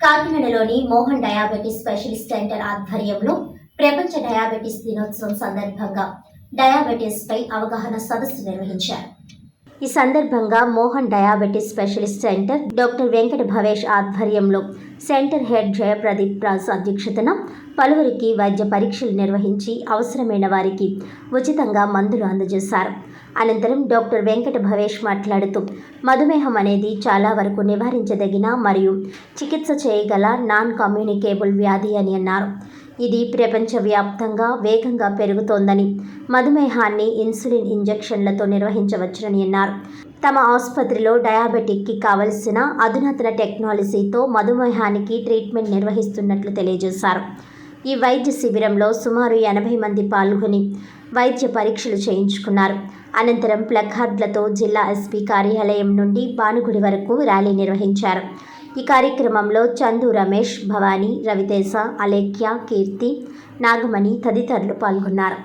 కాకినాడలోని Mohan diabetes specialist centre ఆధ్వర్యంలో ప్రపంచ diabetes దినోత్సవం సందర్భంగా డయాబెటీస్ పై అవగాహన సదస్సు నిర్వహించారు. ఈ సందర్భంగా Mohan diabetes specialist centre doctor Venkata Bhavesh ఆధ్వర్యంలో సెంటర్ హెడ్ జయప్రదీప్ రాజ్ అధ్యక్షతన పలువురికి వైద్య పరీక్షలు నిర్వహించి అవసరమైన వారికి ఉచితంగా మందులు అందజేశారు. అనంతరం డాక్టర్ వెంకట భవేష్ మాట్లాడుతూ మధుమేహం అనేది చాలా వరకు నివారించదగిన మరియు చికిత్స చేయగల నాన్ కమ్యూనికేబుల్ వ్యాధి అని అన్నారు. ఇది ప్రపంచవ్యాప్తంగా వేగంగా పెరుగుతోందని మధుమేహాన్ని ఇన్సులిన్ ఇంజెక్షన్లతో నిర్వహించవచ్చునని అన్నారు. తమ ఆసుపత్రిలో డయాబెటిక్కి కావలసిన అధునాతన టెక్నాలజీతో మధుమేహానికి ట్రీట్మెంట్ నిర్వహిస్తున్నట్లు తెలియజేశారు. ఈ వైద్య శిబిరంలో సుమారు ఎనభై మంది పాల్గొని వైద్య పరీక్షలు చేయించుకున్నారు. అనంతరం ప్లకార్డులతో జిల్లా ఎస్పీ కార్యాలయం నుండి భానుగుడి వరకు ర్యాలీ నిర్వహించారు. ఈ కార్యక్రమంలో చందు రమేష్ భవానీ రవితేజ అలేఖ్య కీర్తి నాగమణి తదితరులు పాల్గొన్నారు.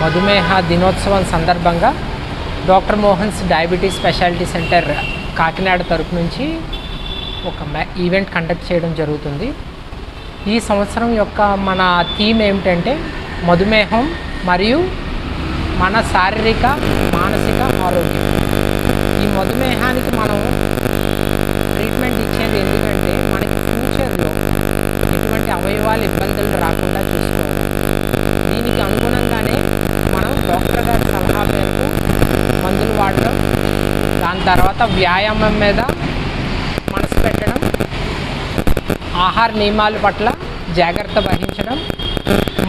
మధుమేహ దినోత్సవం సందర్భంగా doctor Mohan's diabetes speciality centre Kakinada తరపు నుంచి ఒక ఈవెంట్ కండక్ట్ చేయడం జరుగుతుంది. ఈ సంవత్సరం యొక్క మన థీమ్ ఏమిటంటే మధుమేహం మరియు మన శారీరక మానసిక ఆరోగ్యం. ఈ మధుమేహానికి మనం ట్రీట్మెంట్ ఇచ్చేది ఎందుకంటే దాని తర్వాత వ్యాయామం మీద మనసు పెట్టడం ఆహార నియమాల పట్ల జాగ్రత్త వహించడం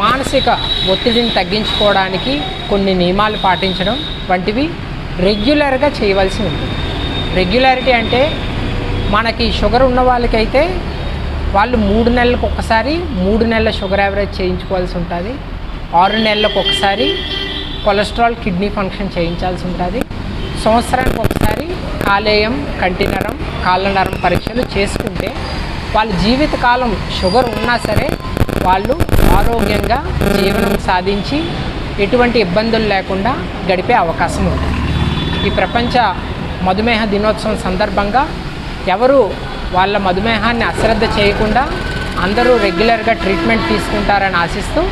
మానసిక ఒత్తిడిని తగ్గించుకోవడానికి కొన్ని నియమాలు పాటించడం వంటివి రెగ్యులర్గా చేయవలసి ఉంటుంది. రెగ్యులారిటీ అంటే మనకి షుగర్ ఉన్న వాళ్ళకైతే వాళ్ళు మూడు నెలలకు ఒకసారి మూడు నెలల షుగర్ యావరేజ్ చేయించుకోవాల్సి ఉంటుంది. ఆరు నెలలకు ఒకసారి కొలెస్ట్రాల్ కిడ్నీ ఫంక్షన్ చేయించాల్సి ఉంటుంది. సంవత్సరానికి ఒకసారి కాలేయం కంటినరం కాళ్ళ నరం పరీక్షలు చేసుకుంటే వాళ్ళ జీవితకాలం షుగర్ ఉన్నా సరే వాళ్ళు ఆరోగ్యంగా జీవనం సాధించి ఎటువంటి ఇబ్బందులు లేకుండా గడిపే అవకాశం ఉంది. ఈ ప్రపంచ మధుమేహ దినోత్సవం సందర్భంగా ఎవరు వాళ్ళ మధుమేహాన్ని అశ్రద్ధ చేయకుండా అందరూ రెగ్యులర్గా ట్రీట్మెంట్ తీసుకుంటారని ఆశిస్తూ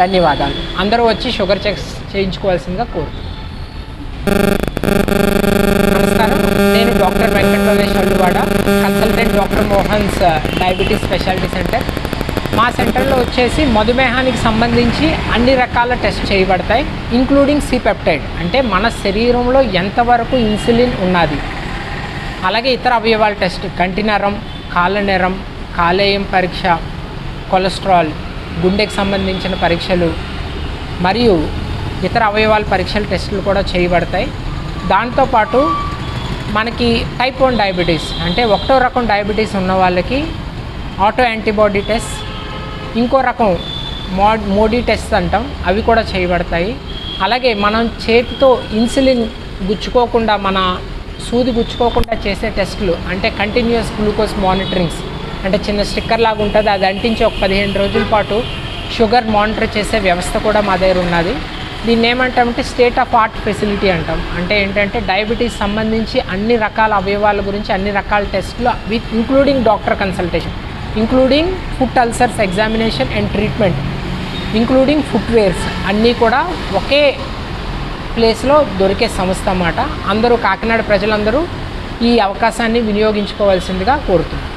ధన్యవాదాలు. అందరూ వచ్చి షుగర్ చెక్స్ చేయించుకోవాల్సిందిగా కోరుతున్నాను నమస్కారం. నేను doctor Venkataramesh Alluvada consultant doctor Mohan's diabetes speciality centre. మా సెంటర్లో వచ్చేసి మధుమేహానికి సంబంధించి అన్ని రకాల టెస్ట్ చేయబడతాయి ఇంక్లూడింగ్ సిపెప్టైడ్ అంటే మన శరీరంలో ఎంతవరకు ఇన్సులిన్ ఉన్నది. అలాగే ఇతర అవయవాల టెస్ట్ కంటి నరం కాళ్ళ నెరం కాలేయం పరీక్ష కొలెస్ట్రాల్ గుండెకి సంబంధించిన పరీక్షలు మరియు ఇతర అవయవాల పరీక్షల టెస్టులు కూడా చేయబడతాయి. దాంతోపాటు మనకి టైప్ వన్ డయాబెటీస్ అంటే ఒకటో రకం డయాబెటీస్ ఉన్న వాళ్ళకి ఆటో యాంటీబాడీ టెస్ట్ ఇంకో రకం మో మోడీ టెస్ట్ అంటాం అవి కూడా చేయబడతాయి. అలాగే మనం చేతితో ఇన్సులిన్ గుచ్చుకోకుండా మన సూది గుచ్చుకోకుండా చేసే టెస్టులు అంటే కంటిన్యూస్ గ్లూకోజ్ మానిటరింగ్స్ అంటే చిన్న స్టిక్కర్ లాగా ఉంటుంది అది అంటించి ఒక పదిహేను రోజుల పాటు షుగర్ మానిటర్ చేసే వ్యవస్థ కూడా మా దగ్గర ఉన్నది. దీన్ని ఏమంటామంటే స్టేట్ ఆఫ్ ఆర్ట్ ఫెసిలిటీ అంటాం. అంటే ఏంటంటే డయాబెటీస్ సంబంధించి అన్ని రకాల అవయవాల గురించి అన్ని రకాల టెస్టులు with including doctor consultation including foot ulcers examination and treatment including footwears అన్నీ కూడా ఒకే ప్లేస్లో దొరికే సంస్థ అన్నమాట. అందరూ కాకినాడ ప్రజలందరూ ఈ అవకాశాన్ని వినియోగించుకోవాల్సిందిగా కోరుతున్నాను